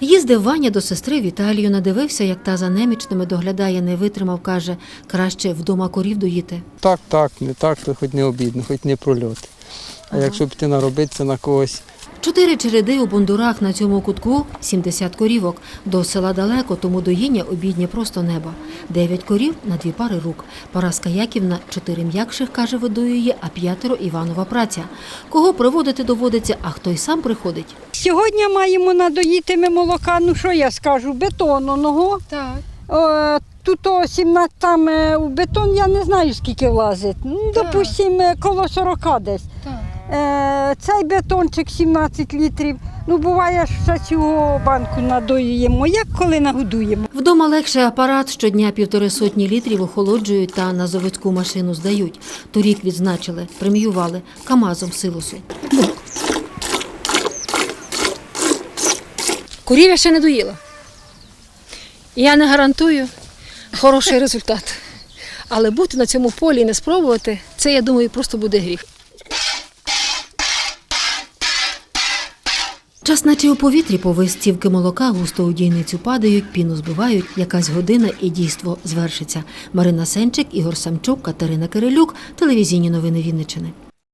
Їздив Ваня до сестри в Італію, надивився, як та за немічними доглядає, не витримав, каже, краще вдома корів доїти. Так, так, не так, то хоч не обідно, хоч не прольоти. А якщо піти наробитися на когось, Чотири череди у бундурах на цьому кутку 70 корівок. До села далеко, тому доїння обіднє просто неба. Дев'ять корів на дві пари рук. Параска Яківна чотири м'якших, каже, видує, а п'ятеро Іванова праця. Кого приводити доводиться, а хто й сам приходить. Сьогодні маємо надоїти ми молока, ну що я скажу, бетононого. Так. О, тут о 17, там е, у бетон я не знаю скільки влазить. Ну, допустимо, е, коло 40 десь. Е, цей бетончик 17 літрів. Ну, буває, що цього банку надоюємо, як коли нагодуємо. Вдома легше апарат щодня півтори сотні літрів охолоджують та на заводську машину здають. Торік відзначили, преміювали Камазом силосу. Корів я ще не доїла. Я не гарантую хороший результат. Але бути на цьому полі і не спробувати, це, я думаю, просто буде гріх. Час наче у повітрі повис цівки молока густо у дійницю падають, піну збивають, якась година і дійство звершиться. Марина Сенчик, Ігор Самчук, Катерина Кирилюк, телевізійні новини Вінниччини.